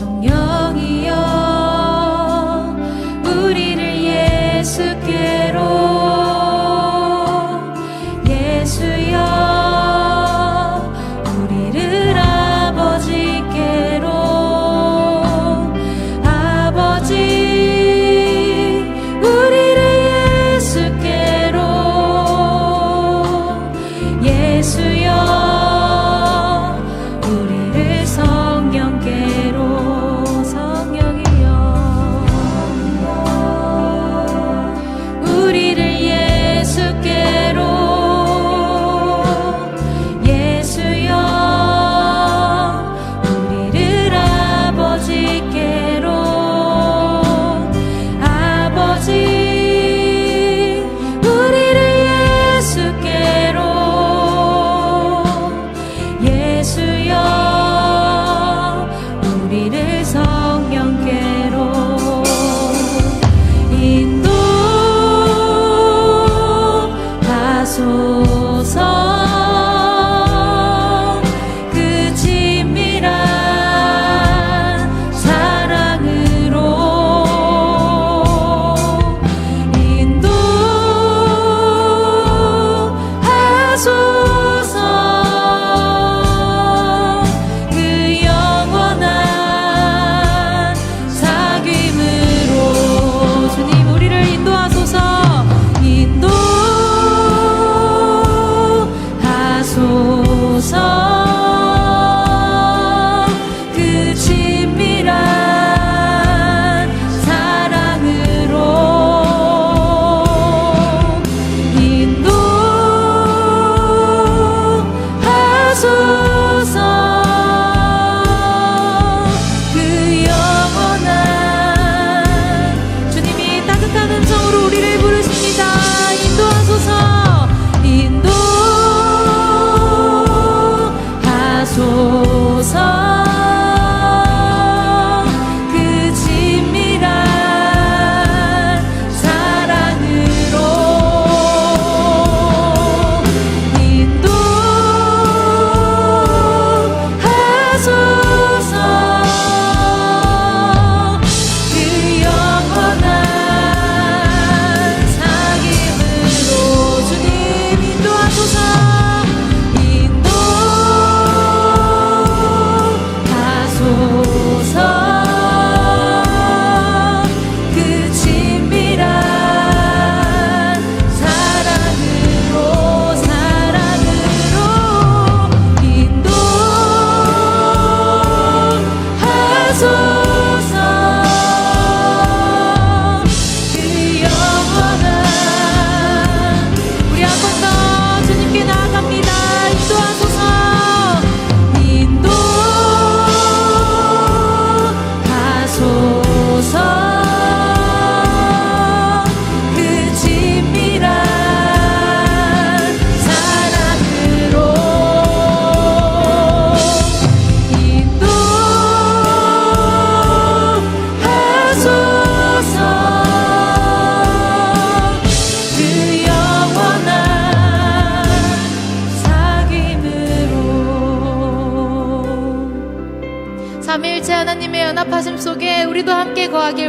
성령이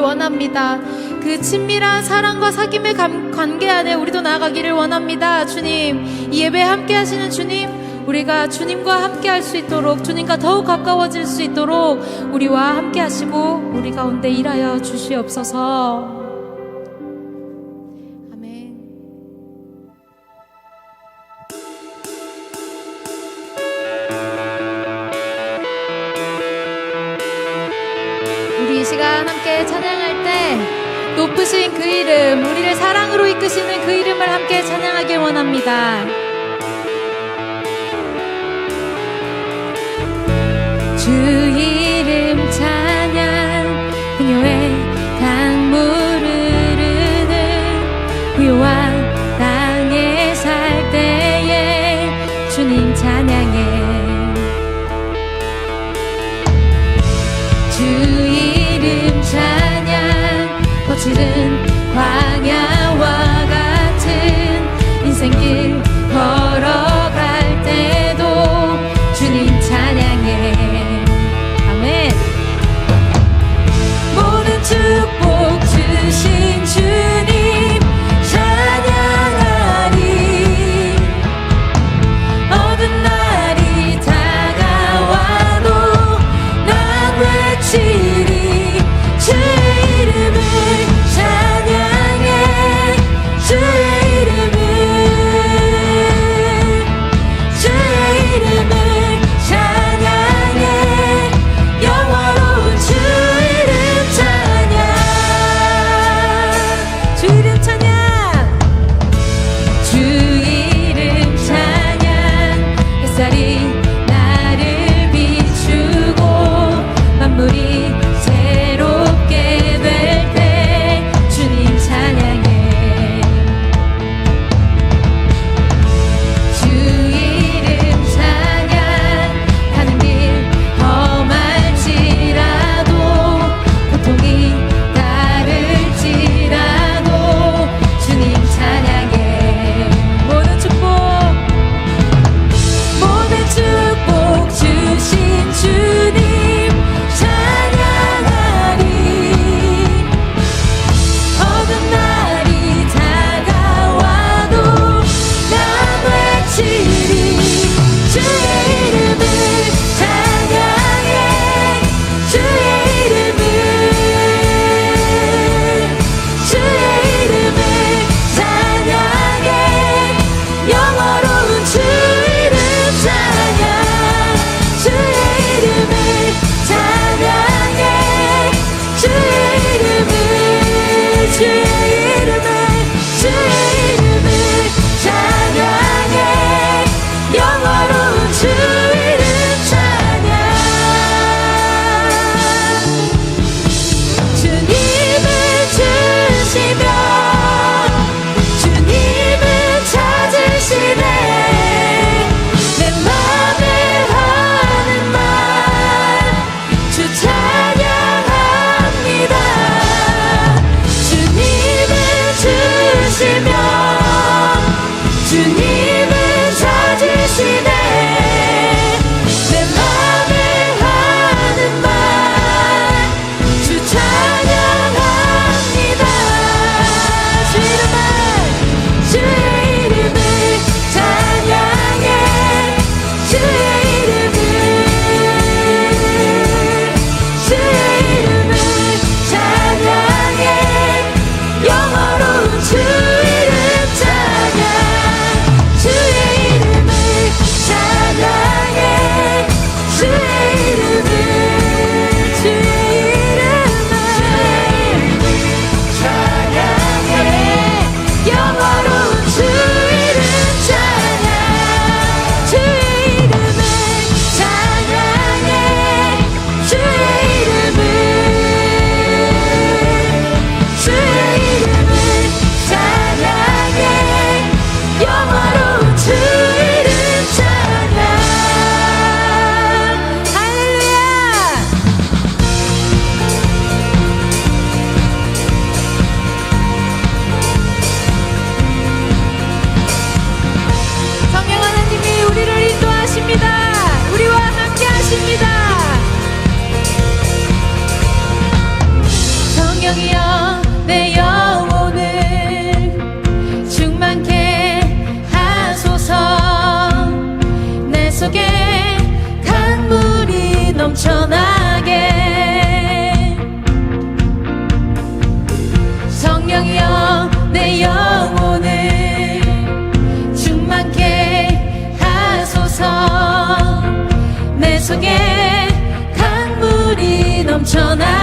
원합니다. 그 친밀한 사랑과 사귐의 감, 관계 안에 우리도 나아가기를 원합니다. 주님, 이 예배 함께 하시는 주님, 우리가 주님과 함께 할 수 있도록 주님과 더욱 가까워질 수 있도록 우리와 함께 하시고 우리 가운데 일하여 주시옵소서. 사실은 과 전화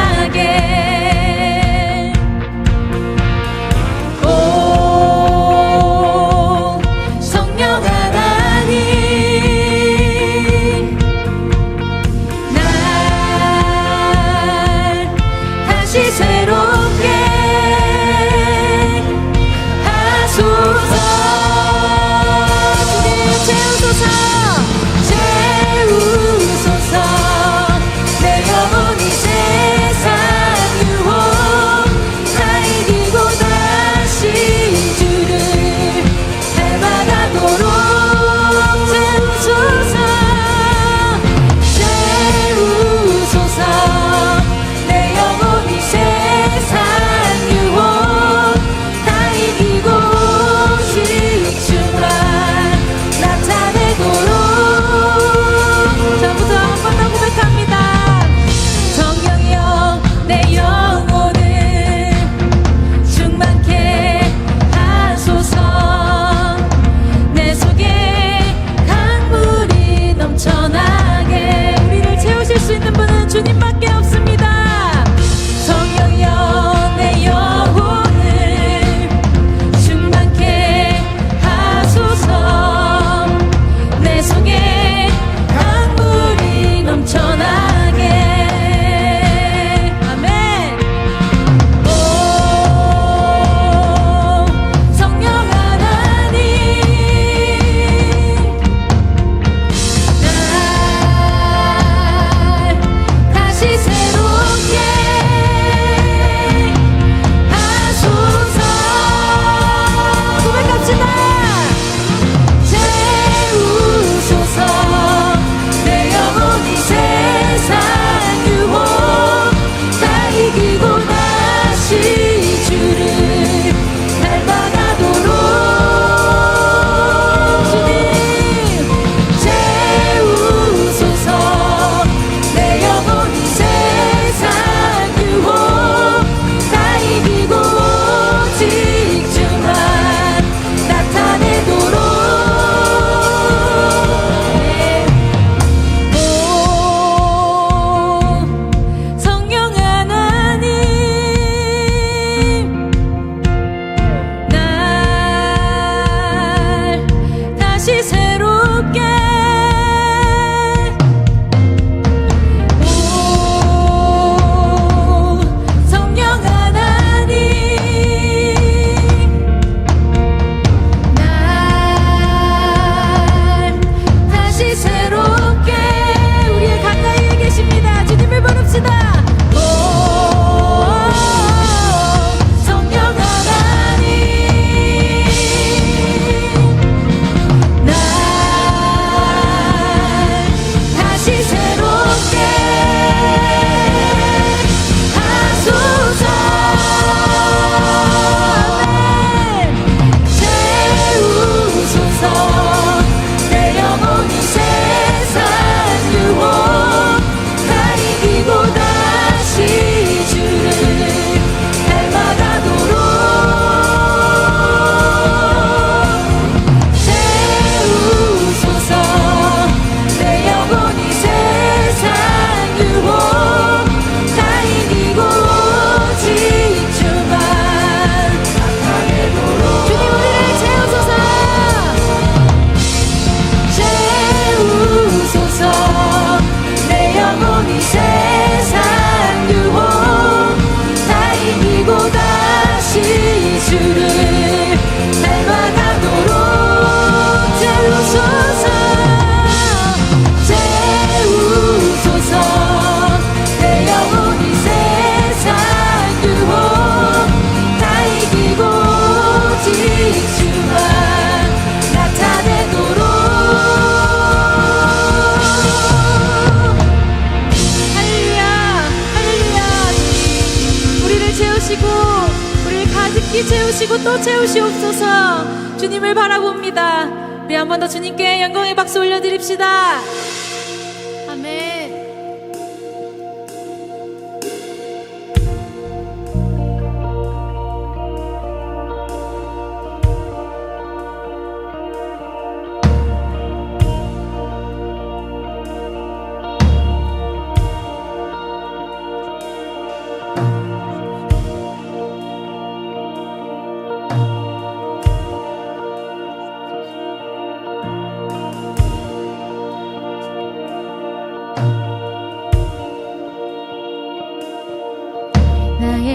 채우시고 또 채우시옵소서 주님을 바라봅니다. 네, 우리 한 번 더 주님께 영광의 박수 올려드립시다.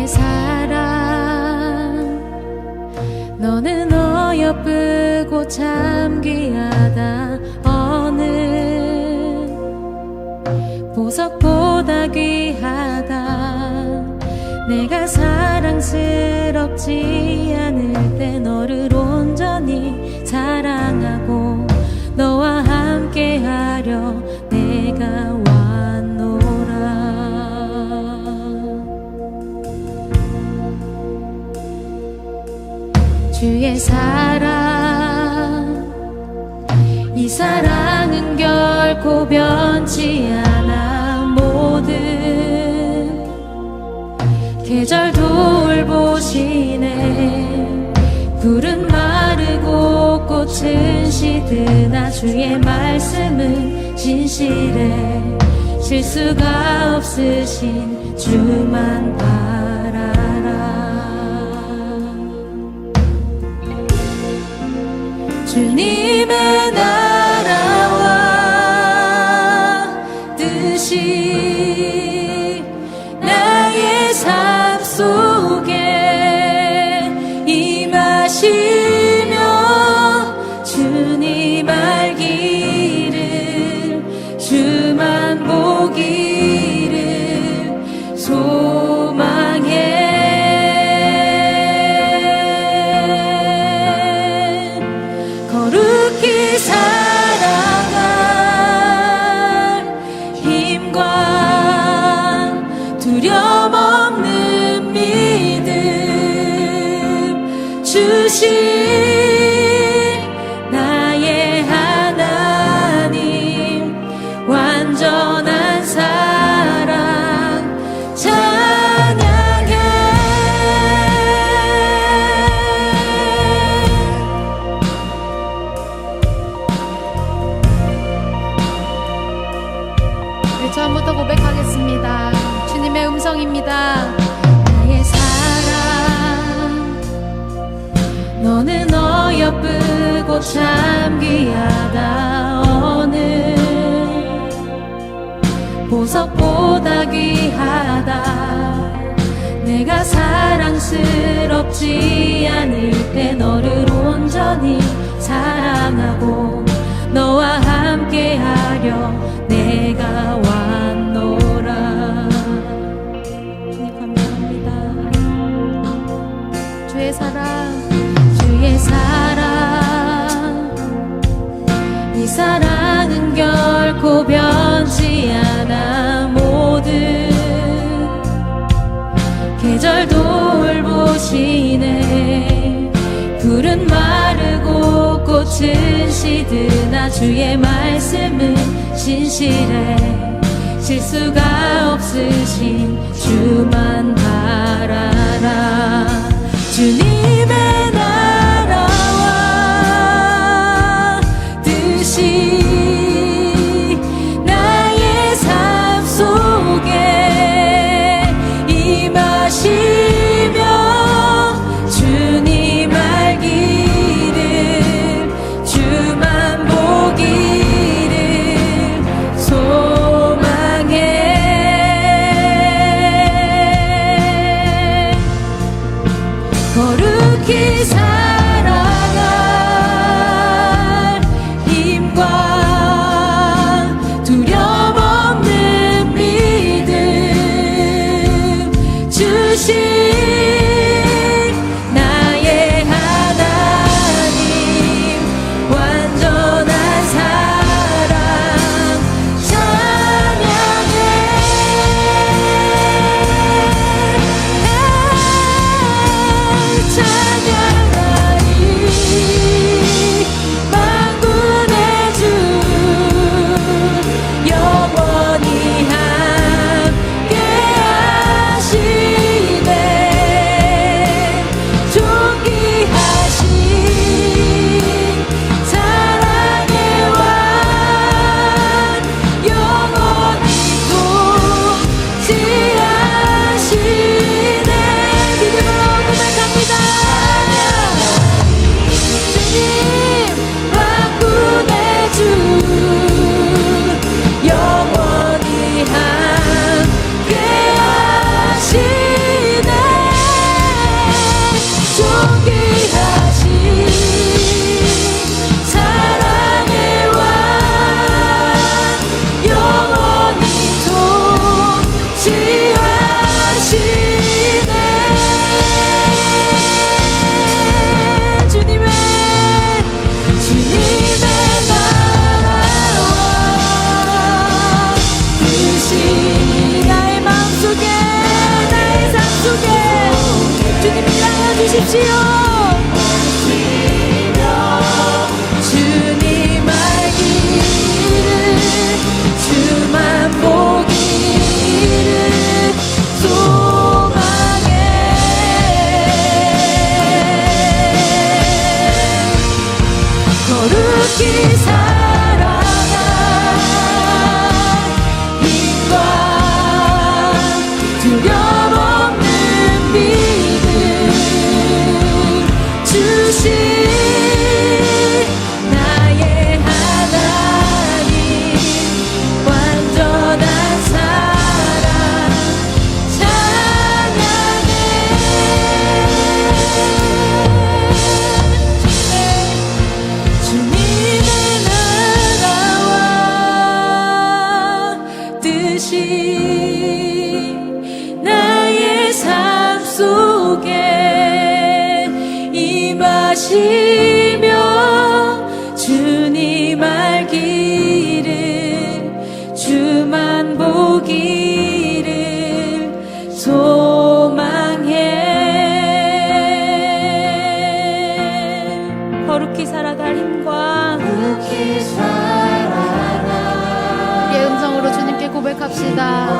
사랑. 너는 어여쁘고 참 귀하다. 어느 보석보다 귀하다. 내가 사랑스럽지 이 사랑은 결코 변치 않아. 모든 계절도 울보시네. 푸른 마르고 꽃은 시드나 주의 말씀은 진실해 실수가 없으신 주만 바라라. 주님의 나 고백하겠습니다. 주님의 음성입니다. 나의 사랑, 너는 어여쁘고 참 귀하다. 보석보다 귀하다. 내가 사랑스럽지 않을 때 너를 온전히 사랑하고 너와 함께 하려 내가 왔 마르고 꽃은 시드나 주의 말씀은 진실해 실수가 없으신 주만 바라라. 주님의 고백합시다.